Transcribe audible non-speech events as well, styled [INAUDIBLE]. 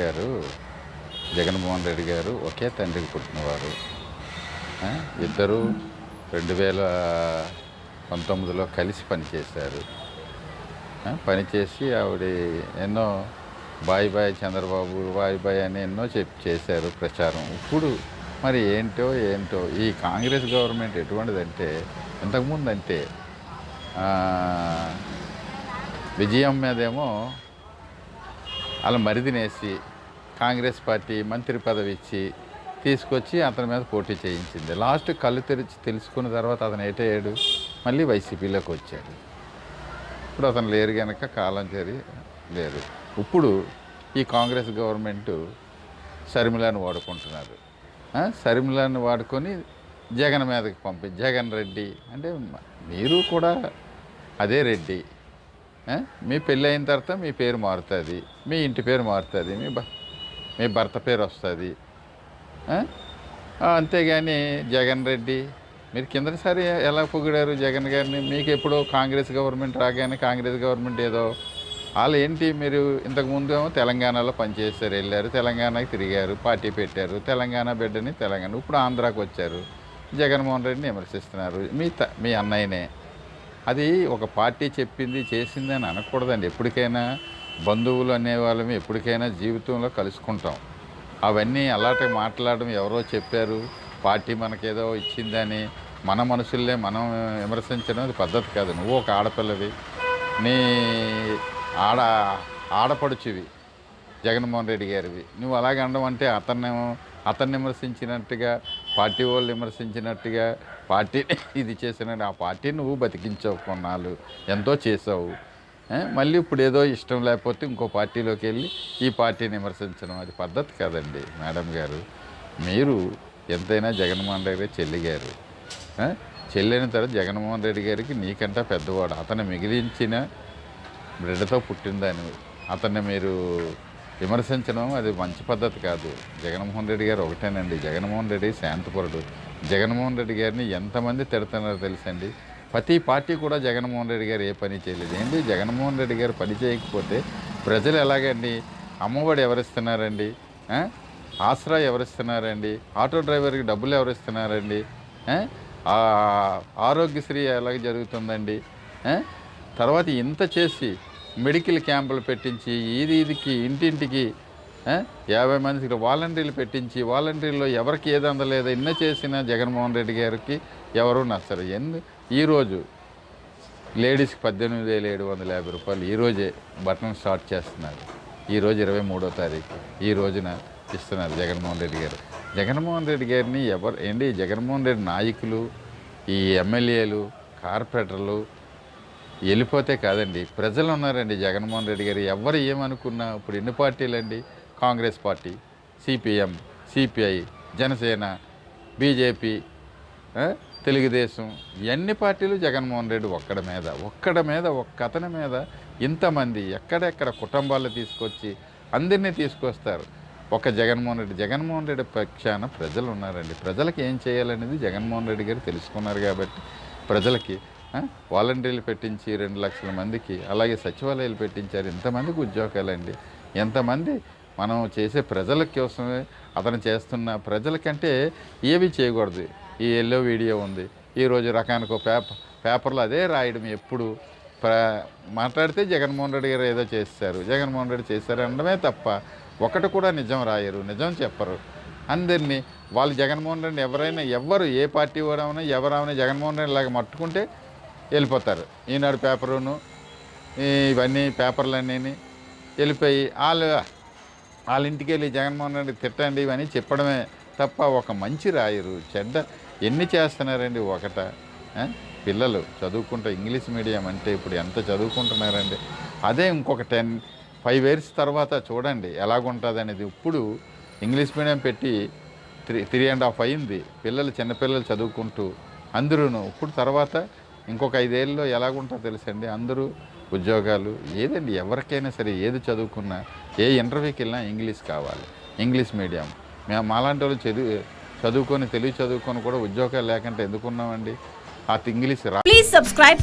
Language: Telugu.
గారు జగన్మోహన్ రెడ్డి గారు ఒకే తండ్రికి పుట్టినవారు ఇద్దరు రెండు వేల పంతొమ్మిదిలో కలిసి పనిచేశారు. పనిచేసి ఆవిడ ఎన్నో bye bye Chandrababu bye bye అని ఎన్నో చెప్పి చేశారు ప్రచారం. ఇప్పుడు మరి ఏంటో ఏంటో ఈ కాంగ్రెస్ గవర్నమెంట్ ఎటువంటిదంటే ఇంతకుముందు అంటే విజయం మీదేమో అలా మరిదినేసి కాంగ్రెస్ పార్టీ మంత్రి పదవి ఇచ్చి తీసుకొచ్చి అతని మీద పోటీ చేయించింది. లాస్ట్ కళ్ళు తెరిచి తెలుసుకున్న తర్వాత అతను ఏటయ్యాడు మళ్ళీ వైసీపీలోకి వచ్చాడు. ఇప్పుడు అతను లేరు కనుక కాలం చేరి లేరు. ఇప్పుడు ఈ కాంగ్రెస్ గవర్నమెంట్ షర్మిలాని వాడుకుంటున్నారు. ఆ, వాడుకొని జగన్ మీదకి పంపి జగన్ రెడ్డి అంటే మీరు కూడా అదే రెడ్డి. మీ పెళ్ళి అయిన తర్వాత మీ పేరు మారుతుంది మీ ఇంటి పేరు మారుతుంది మీ భ మీ భర్త పేరు వస్తుంది. అంతేగాని జగన్ రెడ్డి మీరు కిందసారి ఎలా పొగిడారు జగన్ గారిని? మీకు ఎప్పుడో కాంగ్రెస్ గవర్నమెంట్ రాగానే కాంగ్రెస్ గవర్నమెంట్ ఏదో వాళ్ళు ఏంటి మీరు ఇంతకుముందు ఏమో తెలంగాణలో పనిచేశారు వెళ్ళారు తెలంగాణకి తిరిగారు పార్టీ పెట్టారు తెలంగాణ బిడ్డని తెలంగాణ ఇప్పుడు ఆంధ్రాకి వచ్చారు. జగన్మోహన్ రెడ్డిని విమర్శిస్తున్నారు. మీ త మీ అన్నయ్యనే. అది ఒక పార్టీ చెప్పింది చేసింది అని అనకూడదండి. ఎప్పటికైనా బంధువులు అనేవాళ్ళమి ఎప్పటికైనా జీవితంలో కలుసుకుంటాం. అవన్నీ అలాంటి మాట్లాడడం ఎవరో చెప్పారు. పార్టీ మనకేదో ఇచ్చిందని మన మనుషుల్లే మనం విమర్శించడం అది పద్ధతి కాదు. నువ్వు ఒక ఆడపిల్లవి నీ ఆడ ఆడపడుచువి జగన్మోహన్ రెడ్డి గారివి. నువ్వు అలాగే అనడం అంటే అతన్ని అతన్ని విమర్శించినట్టుగా పార్టీ వాళ్ళు విమర్శించినట్టుగా పార్టీని [LAUGHS] ఇది చేసిన ఆ పార్టీని నువ్వు బతికించావు కొన్నాళ్ళు ఎంతో చేసావు మళ్ళీ ఇప్పుడు ఏదో ఇష్టం లేకపోతే ఇంకో పార్టీలోకి వెళ్ళి ఈ పార్టీని విమర్శించడం అది పద్ధతి కాదండి మేడం గారు. మీరు ఎంతైనా జగన్మోహన్ రెడ్డి చెల్లి గారు. చెల్లైన తర్వాత జగన్మోహన్ రెడ్డి గారికి నీకంటే పెద్దవాడు. అతను మిగిలించిన బిడ్డతో పుట్టిందని అతన్ని మీరు విమర్శించడం అది మంచి పద్ధతి కాదు. జగన్మోహన్ రెడ్డి గారు ఒకటేనండి. జగన్మోహన్ రెడ్డి శాంతపురుడు. జగన్మోహన్ రెడ్డి గారిని ఎంతమంది తిడుతున్నారో తెలుసండి. ప్రతి పార్టీ కూడా జగన్మోహన్ రెడ్డి గారు ఏ పని చేయలేదు. ఏంటి? జగన్మోహన్ రెడ్డి గారు పని చేయకపోతే ప్రజలు ఎలాగండి? అమ్మఒడి ఎవరిస్తున్నారండి? ఆసరా ఎవరిస్తున్నారండి? ఆటో డ్రైవర్కి డబ్బులు ఎవరిస్తున్నారండి? ఆరోగ్యశ్రీ ఎలాగ జరుగుతుందండి? తర్వాత ఇంత చేసి మెడికల్ క్యాంపులు పెట్టించి ఇది ఇదికి ఇంటింటికి యాభై మందికి వాలంటీర్లు పెట్టించి వాలంటీర్లో ఎవరికి ఏది అందలేదో ఇన్న చేసిన జగన్మోహన్ రెడ్డి గారికి ఎవరు నచ్చరు. ఎందు ఈరోజు లేడీస్కి పద్దెనిమిది వేల ఏడు వందల యాభై రూపాయలు ఈరోజే బటన్ స్టార్ట్ చేస్తున్నారు. ఈరోజు ఇరవై మూడో తారీఖు. ఈ రోజున ఇస్తున్నారు జగన్మోహన్ రెడ్డి గారు. జగన్మోహన్ రెడ్డి గారిని ఎవరు ఏంటి? జగన్మోహన్ రెడ్డి నాయకులు ఈ ఎమ్మెల్యేలు కార్పొరేటర్లు వెళ్ళిపోతే కాదండి. ప్రజలు ఉన్నారండి. జగన్మోహన్ రెడ్డి గారు ఎవరు ఏమనుకున్నా ఇప్పుడు ఎన్ని పార్టీలండి? Congress party CPM CPI Janasena BJP Telugudesam ఎన్ని పార్టీలు జగన్మోహన్ రెడ్డి ఒక్కడ మీద ఒక్కడ మీద ఒక్క అతని మీద ఇంతమంది ఎక్కడెక్కడ కుటుంబాలు తీసుకొచ్చి అందరినీ తీసుకొస్తారు. ఒక జగన్మోహన్ రెడ్డి జగన్మోహన్ రెడ్డి పక్షాన ప్రజలు ఉన్నారండి. ప్రజలకు ఏం చేయాలనేది జగన్మోహన్ రెడ్డి గారు తెలుసుకున్నారు కాబట్టి ప్రజలకి వాలంటీర్లు పెట్టించి రెండు లక్షల మందికి అలాగే సచివాలయాలు పెట్టించారు. ఎంతమందికి ఉద్యోగాలండి. ఎంతమంది మనం చేసే ప్రజల కోసమే అతను చేస్తున్న ప్రజలకంటే ఏవి చేయకూడదు. ఈ ఎల్లో వీడియో ఉంది. ఈరోజు రకానికి పేపర్ పేపర్లో అదే రాయడం ఎప్పుడు ప్ర మాట్లాడితే జగన్మోహన్ రెడ్డి గారు ఏదో చేస్తారు జగన్మోహన్ రెడ్డి చేశారు అనడమే తప్ప ఒకటి కూడా నిజం రాయరు నిజం చెప్పరు. అందరినీ వాళ్ళు జగన్మోహన్ రెడ్డి ఎవరైనా ఎవరు ఏ పార్టీ వాడమైనా ఎవరైనా జగన్మోహన్ రెడ్డి లాగా మట్టుకుంటే వెళ్ళిపోతారు. ఈనాడు పేపరును ఇవన్నీ పేపర్లన్నీ వెళ్ళిపోయి వాళ్ళు వాళ్ళ ఇంటికి వెళ్ళి జగన్మోహన్ రెడ్డి తిట్టండి ఇవన్నీ చెప్పడమే తప్ప ఒక మంచి రాయరు. చెడ్డ ఎన్ని చేస్తున్నారండి ఒకట? పిల్లలు చదువుకుంటే ఇంగ్లీష్ మీడియం అంటే ఇప్పుడు ఎంత చదువుకుంటున్నారండి? అదే ఇంకొక టెన్ ఫైవ్ ఇయర్స్ తర్వాత చూడండి ఎలాగుంటుంది అనేది ఇప్పుడు ఇంగ్లీష్ మీడియం పెట్టి త్రీ త్రీ అండ్ హాఫ్ అయింది. పిల్లలు చిన్నపిల్లలు చదువుకుంటూ అందరూను ఇప్పుడు తర్వాత ఇంకొక ఐదేళ్ళలో ఎలాగుంటుందో తెలుసండి. అందరూ ఉద్యోగాలు ఏదండి ఎవరికైనా సరే ఏది చదువుకున్నా ఏ ఇంటర్వ్యూకి వెళ్ళినా ఇంగ్లీష్ కావాలి ఇంగ్లీష్ మీడియం. మేము మాలాంటి వాళ్ళు చదువు చదువుకొని తెలుగు చదువుకొని కూడా ఉద్యోగాలు లేకుండా ఎందుకున్నామండి? ఆ ఇంగ్లీష్ రా Please subscribe